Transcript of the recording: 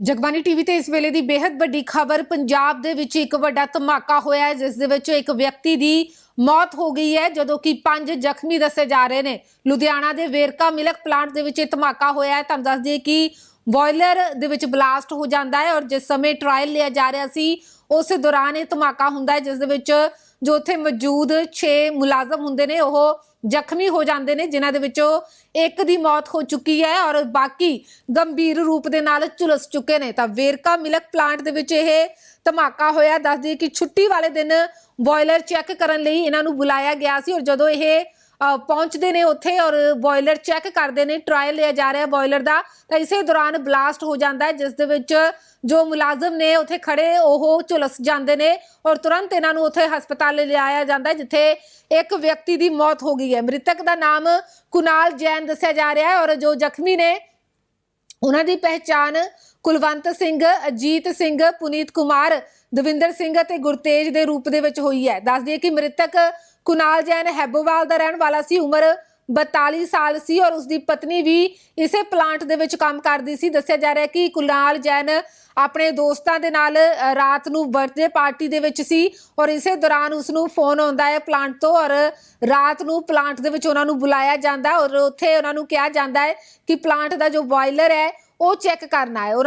Jagbani TV ਤੇ ਇਸ ਵੇਲੇ ਦੀ ਬੇहद ਵੱਡੀ ਖਬਰ, ਪੰਜਾਬ ਦੇ ਵਿੱਚ ਇੱਕ ਵੱਡਾ ਧਮਾਕਾ ਹੋਇਆ ਹੈ, ਜਿਸ ਦੇ ਵਿੱਚ ਇੱਕ ਵਿਅਕਤੀ ਦੀ ਮੌਤ ਹੋ ਗਈ ਹੈ, ਜਦੋਂ ਕਿ ਪੰਜ ਜ਼ਖਮੀ ਦੱਸੇ ਜਾ ਰਹੇ ਨੇ। ਲੁਧਿਆਣਾ ਦੇ ਵੇਰਕਾ ਮਿਲਕ ਪਲਾਂਟ ਦੇ ਵਿੱਚ ਇਹ ਧਮਾਕਾ ਹੋਇਆ ਹੈ। ਤੁਹਾਨੂੰ ਦੱਸ ਦਈਏ ਕਿ ਬੋਇਲਰ ਦੇ ਵਿੱਚ ਬਲਾਸਟ ਹੋ ਜਾਂਦਾ ਹੈ ਔਰ ਜਿਸ ਸਮੇਂ ਟ੍ਰਾਇਲ ਲਿਆ ਜਾ ਰਿਹਾ ਸੀ ਉਸ ਦੌਰਾਨ ਇਹ ਧਮਾਕਾ ਹੁੰਦਾ ਹੈ, ਜਿਸ ਦੇ ਵਿੱਚ ਜੋ ਉੱਥੇ ਮੌਜੂਦ 6 ਮੁਲਾਜ਼ਮ ਹੁੰਦੇ ਨੇ, ਉਹ ਜ਼ਖਮੀ ਹੋ ਜਾਂਦੇ ਨੇ, ਜਿਨ੍ਹਾਂ ਦੇ ਵਿੱਚੋਂ ਇੱਕ ਦੀ ਮੌਤ ਹੋ ਚੁੱਕੀ ਹੈ ਔਰ ਬਾਕੀ ਗੰਭੀਰ ਰੂਪ ਦੇ ਨਾਲ ਝੁਲਸ ਚੁੱਕੇ ਨੇ। ਤਾਂ ਵੇਰਕਾ ਮਿਲਕ ਪਲਾਂਟ ਦੇ ਵਿੱਚ ਇਹ ਧਮਾਕਾ ਹੋਇਆ। ਦੱਸਦੀ ਕਿ ਛੁੱਟੀ ਵਾਲੇ ਦਿਨ ਬੋਇਲਰ ਚੈੱਕ ਕਰਨ ਲਈ ਇਹਨਾਂ ਨੂੰ ਬੁਲਾਇਆ ਗਿਆ ਸੀ ਔਰ ਜਦੋਂ ਇਹ ਪਹੁੰਚਦੇ ਨੇ ਉੱਥੇ ਔਰ ਬੋਇਲਰ ਚੈੱਕ ਕਰਦੇ ਨੇ ਟ੍ਰਾਇਲ ਲਿਆ ਜਾ ਰਿਹਾ ਬੋਇਲਰ ਦਾ, ਤਾਂ ਇਸੇ ਦੌਰਾਨ ਬਲਾਸਟ ਹੋ ਜਾਂਦਾ ਹੈ, ਜਿਸ ਦੇ ਵਿੱਚ ਜੋ ਮੁਲਾਜ਼ਮ ਨੇ ਉੱਥੇ ਖੜੇ, ਉਹ ਝੁਲਸ ਜਾਂਦੇ ਨੇ ਔਰ ਤੁਰੰਤ ਇਹਨਾਂ ਨੂੰ ਉੱਥੇ ਹਸਪਤਾਲ ਲਿਆਇਆ ਜਾਂਦਾ ਜਿੱਥੇ ਇੱਕ ਵਿਅਕਤੀ ਦੀ ਮੌਤ ਹੋ ਗਈ ਹੈ। ਮ੍ਰਿਤਕ ਦਾ ਨਾਮ ਕੁਨਾਲ ਜੈਨ ਦੱਸਿਆ ਜਾ ਰਿਹਾ ਹੈ ਔਰ ਜੋ ਜ਼ਖਮੀ ਨੇ ਉਹਨਾਂ ਦੀ ਪਹਿਚਾਣ ਕੁਲਵੰਤ ਸਿੰਘ, ਅਜੀਤ ਸਿੰਘ, ਪੁਨੀਤ ਕੁਮਾਰ, ਦਵਿੰਦਰ ਸਿੰਘ ਅਤੇ ਗੁਰਤੇਜ ਦੇ ਰੂਪ ਦੇ ਵਿੱਚ ਹੋਈ ਹੈ। ਦੱਸ ਦਈਏ ਕਿ ਮ੍ਰਿਤਕ ਕੁਨਾਲ ਜੈਨ ਹੈਬੋਵਾਲ ਦਾ ਰਹਿਣ ਵਾਲਾ ਸੀ, ਉਮਰ 42 ਸਾਲ ਸੀ ਔਰ ਉਸ ਦੀ ਪਤਨੀ ਵੀ ਇਸੇ ਪਲਾਂਟ ਦੇ ਵਿੱਚ ਕੰਮ ਕਰਦੀ ਸੀ। ਦੱਸਿਆ ਜਾ ਰਿਹਾ ਹੈ ਕਿ ਕੁਨਾਲ ਜੈਨ ਆਪਣੇ ਦੋਸਤਾਂ ਦੇ ਨਾਲ ਰਾਤ ਨੂੰ ਬਰਥਡੇ ਪਾਰਟੀ ਦੇ ਵਿੱਚ ਸੀ ਔਰ ਇਸੇ ਦੌਰਾਨ ਉਸ ਨੂੰ ਫੋਨ ਆਉਂਦਾ ਹੈ ਪਲਾਂਟ ਤੋਂ ਔਰ ਰਾਤ ਨੂੰ ਪਲਾਂਟ ਦੇ ਵਿੱਚ ਉਹਨਾਂ ਨੂੰ ਬੁਲਾਇਆ ਜਾਂਦਾ ਔਰ ਉੱਥੇ ਉਹਨਾਂ ਨੂੰ ਕਿਹਾ ਜਾਂਦਾ ਹੈ ਕਿ ਪਲਾਂਟ ਦਾ ਜੋ ਬੋਇਲਰ ਹੈ ਉਹ ਚੈੱਕ ਕਰਨਾ ਹੈ। ਉਹਨਾਂ